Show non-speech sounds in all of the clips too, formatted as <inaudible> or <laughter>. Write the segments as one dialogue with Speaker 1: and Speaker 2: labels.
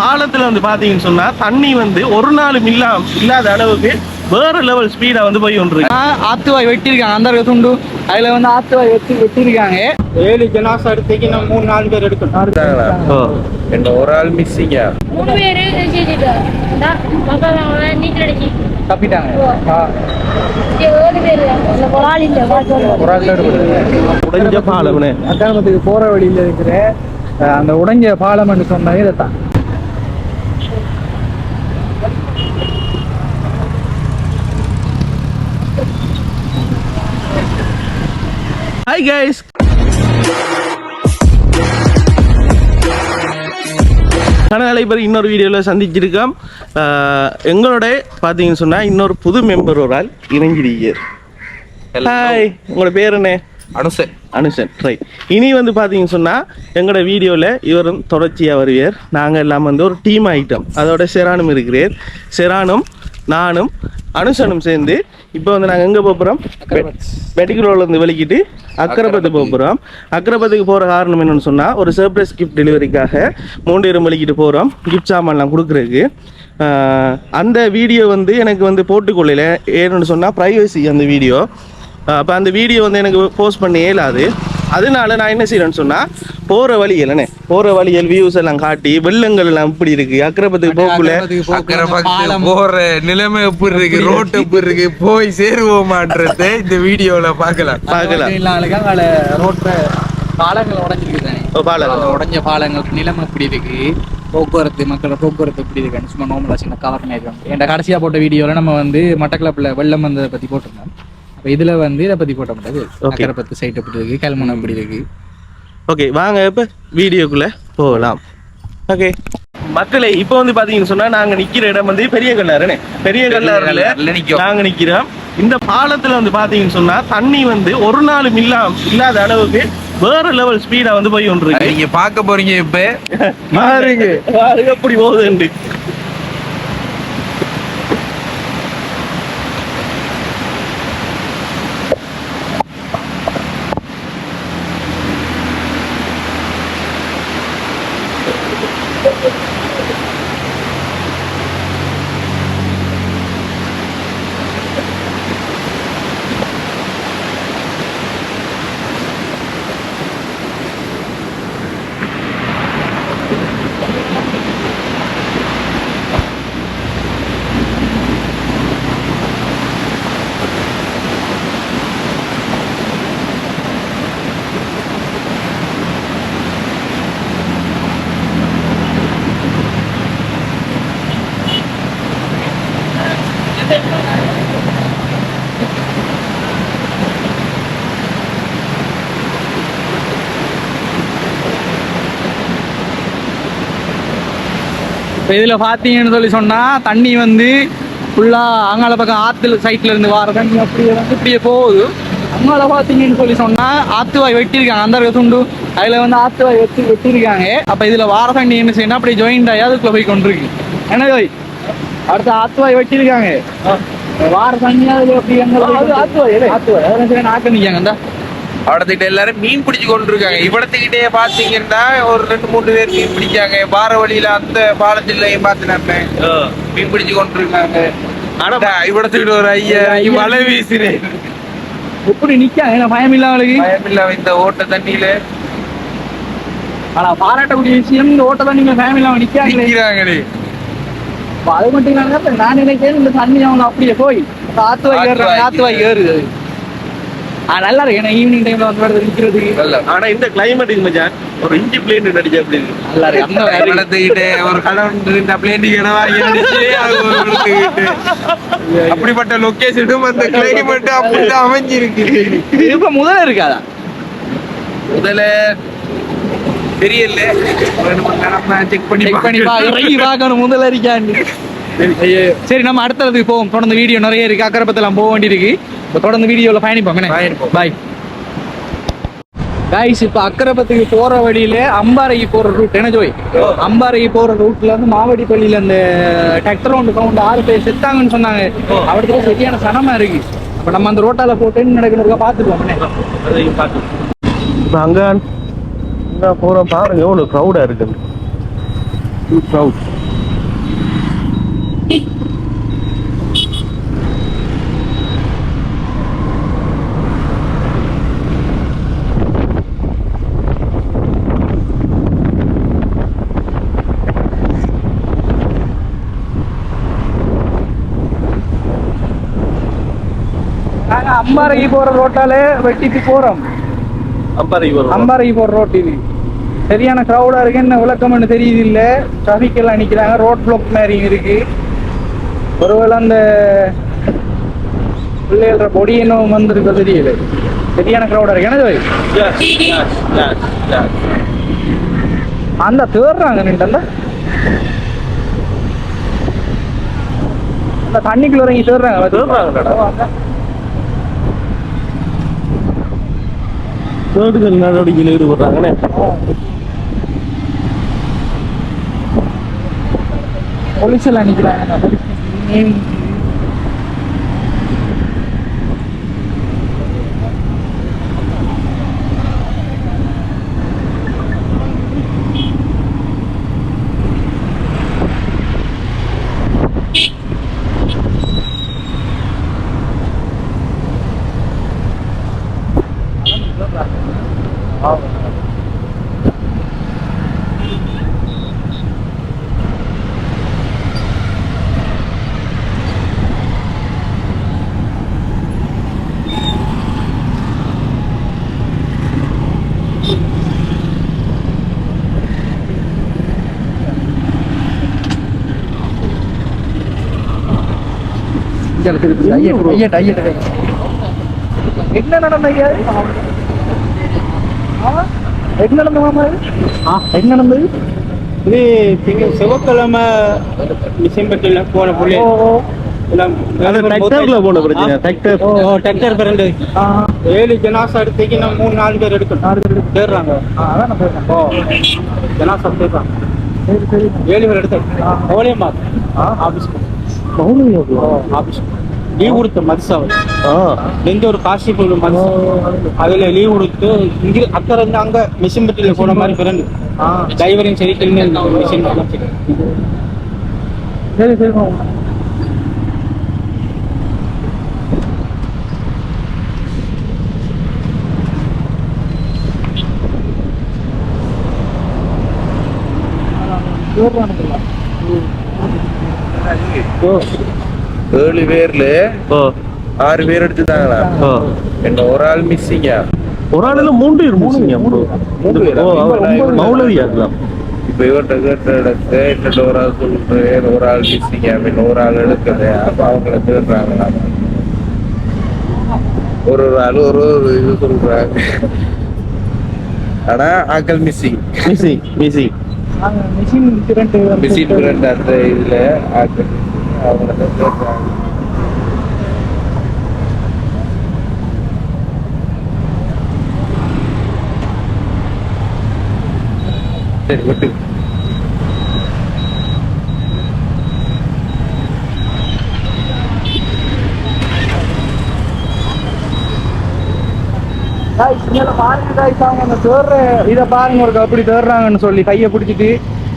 Speaker 1: பாலத்துல வந்து பாத்தீங்கன்னு சொன்னா தண்ணி வந்து ஒரு நாளும் இல்லாம இல்லாத அளவுக்கு வேற லெவல் ஸ்பீடா வந்து போய் கொண்டிருக்கு.
Speaker 2: ஆத்துவாய் வெட்டியிருக்காங்க. அந்த துண்டு. அதுல வந்து ஆத்துவாய் வெட்டி வெட்டியிருக்காங்க.
Speaker 3: ஏழு ஜனாசா எடுத்தீங்க நம்ம மூணு நாலு பேர் எடுக்கணும்.
Speaker 4: என்ற ஒரு ஆள் மிஸ்ஸிங்கா
Speaker 5: மூணு பேரு
Speaker 2: தப்பிட்டாங்க.
Speaker 1: உடைஞ்ச பாலம்னு
Speaker 2: அக்கிரமத்துக்கு போற வழியில இருக்கிற அந்த உடைஞ்ச பாலம்னு சொன்னது இதைத்தான்.
Speaker 1: ஹாய் கைஸ் கனகாலை பேர் இன்னொரு வீடியோவில் சந்திச்சிருக்கோம். எங்களோட பார்த்தீங்கன்னு சொன்னால் இன்னொரு புது மெம்பர் ஒரு ஆள் இணைஞ்சிருக்கார் ஹாய் உங்களோட பேர் என்ன?
Speaker 4: அனுசன்.
Speaker 1: அனுஷன் ரைட் இனி வந்து பார்த்தீங்கன்னு சொன்னால் எங்களோட வீடியோவில் இவரும் தொடர்ச்சியாக வருவார். நாங்கள் எல்லாம் வந்து ஒரு டீம் ஐட்டம் அதோட செரானும் இருக்கிறார். செரானும் நானும் அனுஷனும் சேர்ந்து இப்போ வந்து நாங்கள் எங்கே போகிறோம் இருந்து வெளிக்கிட்டு அக்கரப்பத்து போக போகிறோம் அக்கரப்பத்துக்கு போகிற காரணம் என்னன்னு சொன்னால் ஒரு சர்ப்ரைஸ் கிஃப்ட் டெலிவரிக்காக மூண்டேரம் வெளிக்கிட்டு போகிறோம் கிஃப்ட் சாமான்லாம் கொடுக்குறதுக்கு. அந்த வீடியோ வந்து எனக்கு வந்து போட்டுக்கொள்ளல. ஏன்னு சொன்னால் ப்ரைவசி அந்த வீடியோ அப்போ அந்த வீடியோ வந்து எனக்கு போஸ்ட் பண்ண இயலாது. அதனால நான் என்ன செய்யறேன்னு சொன்னால் போகிற வழியில் என்ன போகிற வழியில் வியூஸ் எல்லாம் காட்டி வெள்ளங்கள் எல்லாம் இப்படி இருக்கு அக்கரப்பத்துக்கு போக்குள்ள
Speaker 4: போற நிலைமை எப்படி இருக்கு ரோட்டு எப்படி இருக்கு போய் சேருவோமான்றத இந்த வீடியோல பார்க்கலாம்.
Speaker 1: பார்க்கலாம்.
Speaker 2: ரோட்ல பாலங்கள் உடைஞ்சிருக்கு தானே? உடைஞ்ச பாலங்கள் நிலைமை எப்படி இருக்கு? போக்குவரத்து மக்களோட போக்குவரத்து எப்படி இருக்குன்னு சும்மா நார்மலா சின்ன கவர் பண்ணிருக்கோம் என் கடைசியா போட்ட வீடியோல நம்ம வந்து மட்டக்களப்புல வெள்ளம் வந்ததை பத்தி போட்டிருந்தோம். இதுல வந்து இதை பத்தி போட்ட முடியாது. அக்கரைப்பத்து சைட் எப்படி இருக்கு கல்முனை எப்படி இருக்கு.
Speaker 1: ஓகே வாங்க இப்போ வீடியோக்குள்ளே போகலாம். ஓகே மக்களே இப்போ வந்து பார்த்தீங்கன்னு சொன்னால் நாங்கள் நிற்கிற இடம் வந்து பெரிய கல்லாறுனே. பெரிய கல்லாறுல
Speaker 4: கல்லாறுல நிக்கிறோம்.
Speaker 1: இந்த பாலத்தில் வந்து பார்த்தீங்கன்னு சொன்னால் தண்ணி வந்து ஒரு நாளும் இல்லாம இல்லாத அளவுக்கு வேற லெவல் ஸ்பீடாக வந்து போய் கொண்டிருக்கு.
Speaker 4: நீங்க பார்க்க போறீங்க இப்ப. <laughs>
Speaker 1: பாருங்க பாருங்க எப்படி போகுதுண்டு
Speaker 2: இப்போ இதுல பாத்தீங்கன்னு சொல்லி சொன்னா தண்ணி வந்து ஃபுல்லா அங்கால பக்கம் ஆத்துல சைட்ல இருந்து வர தண்ணி அப்படியே வந்து இப்படியே போகுது. அங்கால பாத்தீங்கன்னு சொல்லி சொன்னா ஆத்துவாய் வெட்டியிருக்காங்க. அந்த இருக்க துண்டு. அதுல வந்து ஆத்துவாய் வச்சு வெட்டியிருக்காங்க. அப்ப இதுல வார தண்ணி என்ன செய்யணும் அப்படியே ஜாயிண்ட் ஆகி அதுக்குள்ள போய் கொண்டிருக்கு. என்ன ஜோய் அடுத்து ஆத்துவாய் வெட்டியிருக்காங்க. வார தண்ணி அதுல எப்படி எங்க ஆத்துவாய் ஆத்துவாய். ஆக்க நிக்காங்க. இந்த.
Speaker 4: அவடத்துக்கிட்ட எல்லாரும் மீன் பிடிச்சு கொண்டு இருக்காங்க இவடத்துக்கிட்டே பாத்தீங்கன்னா ஒரு ரெண்டு மூணு பேர் மீன் பிடிக்காங்க. பாற வழியில அந்த பாலத்திலையும் பார்த்து நம்ம மீன் பிடிச்சு கொண்டு இருக்காங்க ஆனா இவடத்துக்கிட்ட ஒரு ஐயா மழை வீசுறேன்
Speaker 2: எப்படி நிக்காங்க? பயம் இல்லாமலுக்கு
Speaker 4: பயமில்லாம இந்த ஓட்ட தண்ணியில.
Speaker 2: ஆனா பாராட்டக்கூடிய விஷயம் இந்த ஓட்ட தண்ணி ஃபேமிலி இல்லாம நிக்காங்களே அது மட்டும் இல்லாம நான் நினைக்கிறேன் இந்த தண்ணி அவங்க அப்படியே போய் ஆத்துவாய் ஏறுறாங்க ஆத்துவாய் ஏறுது. ஆ, நல்லா இருக்கு. ஏன்னா ஈவினிங் டைம்ல வந்து வருது நிக்கிறதுக்கு
Speaker 4: நல்ல
Speaker 1: ஆனா இந்த கிளைமேட்டுக்கு மச்சான் ஒரு இஞ்சி பிளேன் நடிச்ச அப்படி இருக்கு?
Speaker 2: நல்லா இருக்கு. அந்த
Speaker 4: அப்படிப்பட்ட லொகேஷனும் அந்த கிளைமேட் அப்படிதான் அமைஞ்சிருக்கு.
Speaker 2: இப்ப முதல்ல இருக்காதா?
Speaker 4: முதல்ல தெரியல. செக் பண்ணி
Speaker 2: செக் பண்ணி முதல்ல இருக்காண்டு ஐயோ. சரி நம்ம அடுத்ததுக்கு போவோம். தொடர்ந்து வீடியோ நிறைய இருக்கு. அக்கரப்பத்தெல்லாம் போக வேண்டியிருக்கு. இப்ப தொடர்ந்து வீடியோல பயணிப்போம்.
Speaker 4: பயணிப்போம்.
Speaker 2: பாய் கைஸ் இப்ப அக்கரப்பத்துக்கு போற வழியில அம்பாறைக்கு போற ரூட் என்ன ஜோய்? அம்பாறைக்கு போற ரூட்ல இருந்து மாவடிப்பள்ளியில அந்த டிராக்டர் ஒன்று கவுண்ட் ஆறு பேர் செத்தாங்கன்னு சொன்னாங்க. அவருக்கு சரியான சனமா இருக்கு. அப்ப நம்ம அந்த ரோட்டால போட்டு என்ன நடக்கணும் பாத்துக்குவோம்
Speaker 1: அதையும் பார்த்து இப்போ அங்கே அங்கே போகிறோம் பாருங்க. எவ்வளோ க்ரௌடாக இருக்குது க்ரௌட்
Speaker 2: நாங்க அம்பாறைக்கு போற ரோட்டால வெட்டிட்டு போறோம்.
Speaker 1: அம்பாறை வரும்
Speaker 2: அம்பாறைக்கு போற ரோட் இது. சரியான க்ரௌடா இருக்கு என்ன விளக்கம்னு தெரியுது இல்ல. டிராபிக் எல்லாம் நிக்கிறாங்க ரோட் பிளாக் மாதிரி இருக்கு. ஒருவேளை அந்த பிள்ளைகள பொடி என்ன வந்திருக்க தெரியல. சரியான க்ரௌடா இருக்கு. என்ன. அந்த தேடுறாங்க நின்று அந்த. தண்ணிக்குள்ள இறங்கி தேடுறாங்க.
Speaker 1: தேடுறாங்கடா. தேடுதல் நடவடிக்கையில் ஈடுபடுறாங்கண்ணே
Speaker 2: போலீஸ் எல்லாம் Amen. நிக்கிறாங்க என்ன நடந்த ஐயா? என்ன நடந்த மாமா? இது? என்ன நடந்தது?
Speaker 3: இது திங்கள் செவ்வாய்க்கிழமை டிசம்பர்ல போன புள்ளி.
Speaker 2: ஓ, ஓ.
Speaker 3: எல்லாம்
Speaker 1: அது டிராக்டர்ல போன பிரச்சனை டிராக்டர்
Speaker 3: ஓ டிராக்டர் பிறண்டு
Speaker 2: ஆ,
Speaker 3: ஏழு ஜனாசா எடுத்துக்கு நம்ம மூணு நாலு பேர் எடுக்கணும்.
Speaker 2: நாலு பேர்.
Speaker 3: தேடுறாங்க.
Speaker 2: ஆ.
Speaker 3: ஓ ஜனாசா தேடுறாங்க. ஏழு பேர் எடுத்து அவளே மாத்து ஆபீஸ் ஓ ஆபீஸ் லீவ் கொடுத்த மதிசாவை
Speaker 1: ஆ.
Speaker 3: எந்த ஒரு காசி பொருள் மதிசா அதுல லீவ் கொடுத்து இங்க அக்கறை இருந்து அங்க மிஷின் பெட்டியில போன மாதிரி பிறந்து டிரைவரையும் சரி கிளீனர் மிஷின் சரி
Speaker 2: சரி. தேடுறானுங்களா?
Speaker 4: ஏழு பேர்ல ஆறு பேர் எடுத்துட்டாங்களா? என்ன ஒரு ஆள் மிஸ்ஸிங்கா
Speaker 1: ஒரு ஆளுல மூன்று பேர் மூணு
Speaker 4: மூணு பேரா?
Speaker 1: மௌலவியா இருக்கலாம்
Speaker 4: இப்ப இவர்கிட்ட கேட்ட இடத்த என்னட்ட ஒரு ஆள் சொல்றேன் ஒரு ஆள் மிஸ்ஸிங்கா பின்ன ஒரு ஆள் எடுக்குது அப்ப அவங்கள தேடுறாங்களா? ஒரு ஒரு ஆள் ஒரு ஒரு இது சொல்றாங்க. ஆனா ஆக்கள் மிஸ்ஸிங்
Speaker 2: வந்து
Speaker 4: மிஸ்ஸிங் ஃப்ரெண்ட் அந்த இதுல ஆக்கள் சரி விட்டு
Speaker 2: guys, பாருங்க guys, அவங்க அந்த தேடுற இதை பாருங்க ஒருக்கா எப்படி தேடுறாங்கன்னு சொல்லி கையை பிடிச்சிட்டு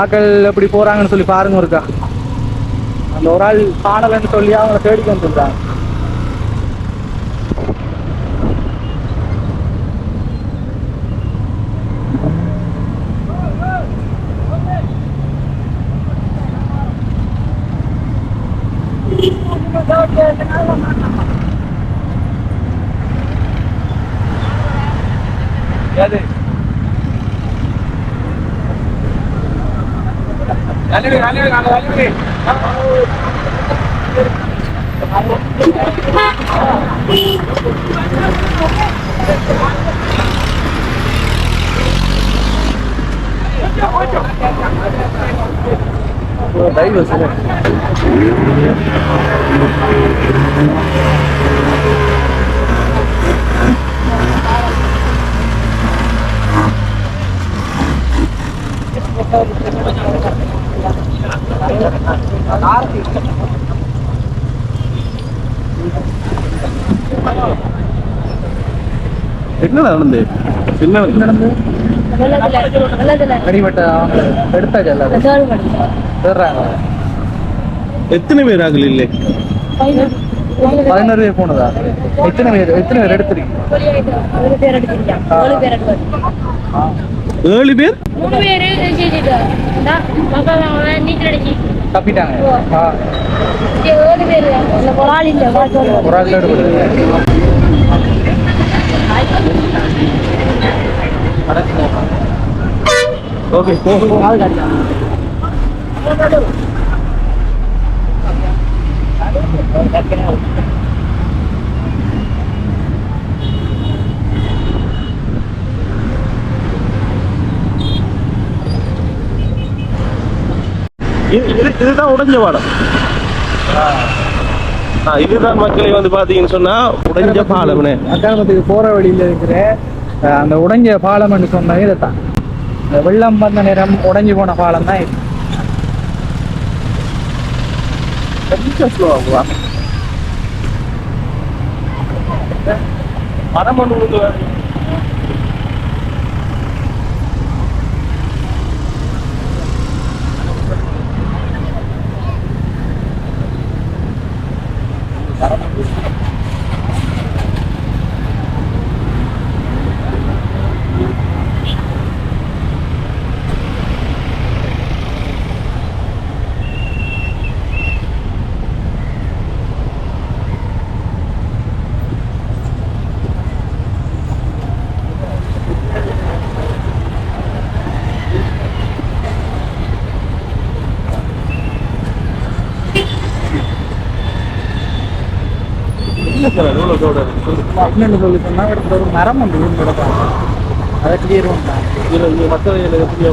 Speaker 2: ஆக்கள் எப்படி போறாங்கன்னு சொல்லி பாருங்க ஒருக்கா அந்த ஒரு ஆள் காணலன்னு சொல்லி அவங்கள தேடிக்க வந்துருக்காங்க
Speaker 3: அது அழுவி அழுவி நாங்கள் அழுவி
Speaker 1: என்ன நடந்து என்ன
Speaker 2: நடந்து
Speaker 1: எத்தனை பேர் ஆகல இல்லை?
Speaker 2: பதினோரு. பேர் போனதா? எத்தனை பேர் எத்தனை பேர் எடுத்துருக்கீங்க?
Speaker 5: ஏழு பேர்? மூணு பேரு ஜெயிச்சிட்டாங்க மக்கள் அவன் நீச்சல் அடிச்சு
Speaker 2: தப்பிட்டாங்க.
Speaker 5: ஏழு பேரு. ஒரு ஆள் இல்ல
Speaker 2: ஒரு ஆள்
Speaker 1: ஓகே போ இது இது- இதுதான் உடைஞ்ச பாலம் இதுதான் மக்களை வந்து பாத்தீங்கன்னு சொன்னா உடைஞ்ச பாலம்னே.
Speaker 2: அக்காலத்துக்கு போற வழியில இருக்கிற அந்த உடைஞ்ச பாலம்னு சொன்ன இதைத்தான் இந்த வெள்ளம் வந்த நேரம் உடைஞ்சு போன பாலம் தான் இது.
Speaker 1: மரம் ஒன்று விழுந்து எவ்வளோ தோட
Speaker 2: இன்னொன்று சொல்லி. சொன்னா இடத்துல ஒரு மரம் கிடக்கும். அதை
Speaker 1: இதில் இங்கே மற்ற எப்படியா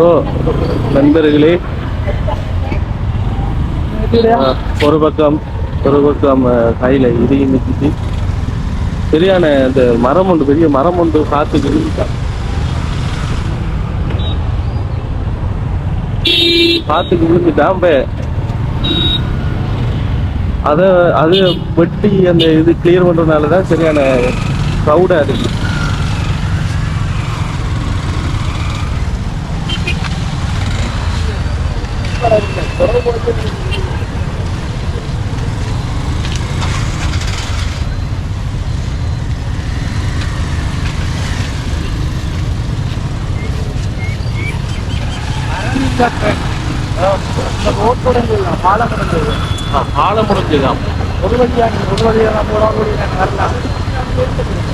Speaker 1: ஓ நண்பர்களே. ஒரு பக்கம் ஒரு பக்கம் கையில இடியும் மிச்சிட்டு சரியான அந்த மரம் ஒன்று பெரிய மரம் ஒன்று காத்து இருந்துச்சான் காத்துக்கு விழுந்துட்டான் இப்ப அத அது வெட்டி அந்த இது கிளியர் பண்றதுனாலதான் சரியான க்ரௌடா இருக்கு
Speaker 2: ரோட்டோட பாலம் கிடந்தது
Speaker 1: பாலம் முடிஞ்சுதான்
Speaker 2: ஒரு வழியாக ஒரு வழியாக நான் வரலாம்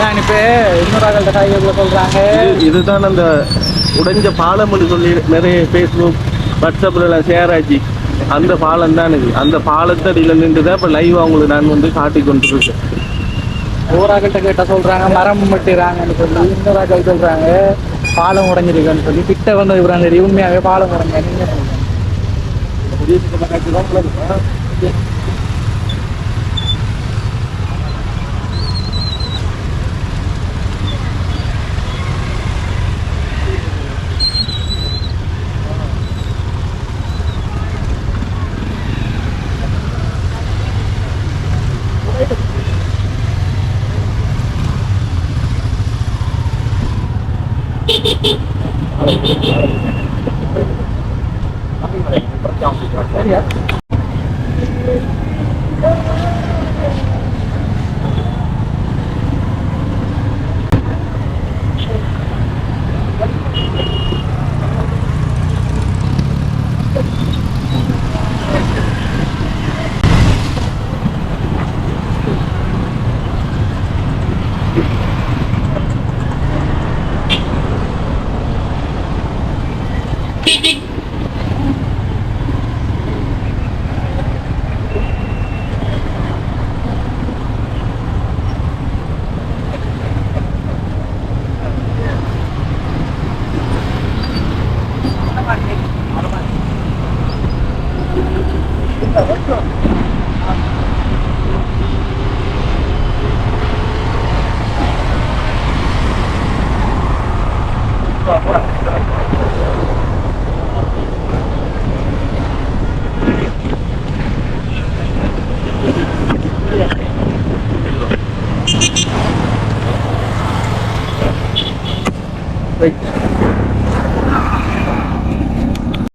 Speaker 2: அதான் இப்ப இன்னொரு
Speaker 1: இது- இதுதான் அந்த உடைஞ்ச பாலம்னு சொல்லி நிறைய ஃபேஸ்புக் வாட்ஸ்அப்ல எல்லாம் ஷேர் ஆச்சு. அந்த பாலம் தான் இது. அந்த பாலத்தடியில நின்று தான் இப்போ லைவ் அவங்களுக்கு நான் வந்து காட்டி கொண்டு இருக்கேன்
Speaker 2: ஓராக்கிட்ட கேட்ட சொல்றாங்க மரம் வெட்டுறாங்கன்னு சொல்லி. இன்னொரு சொல்றாங்க பாலம் உடைஞ்சிருக்குன்னு சொல்லி. கிட்ட வந்து இவரான் தெரியும் உண்மையாவே பாலம் உடைஞ்ச நீங்க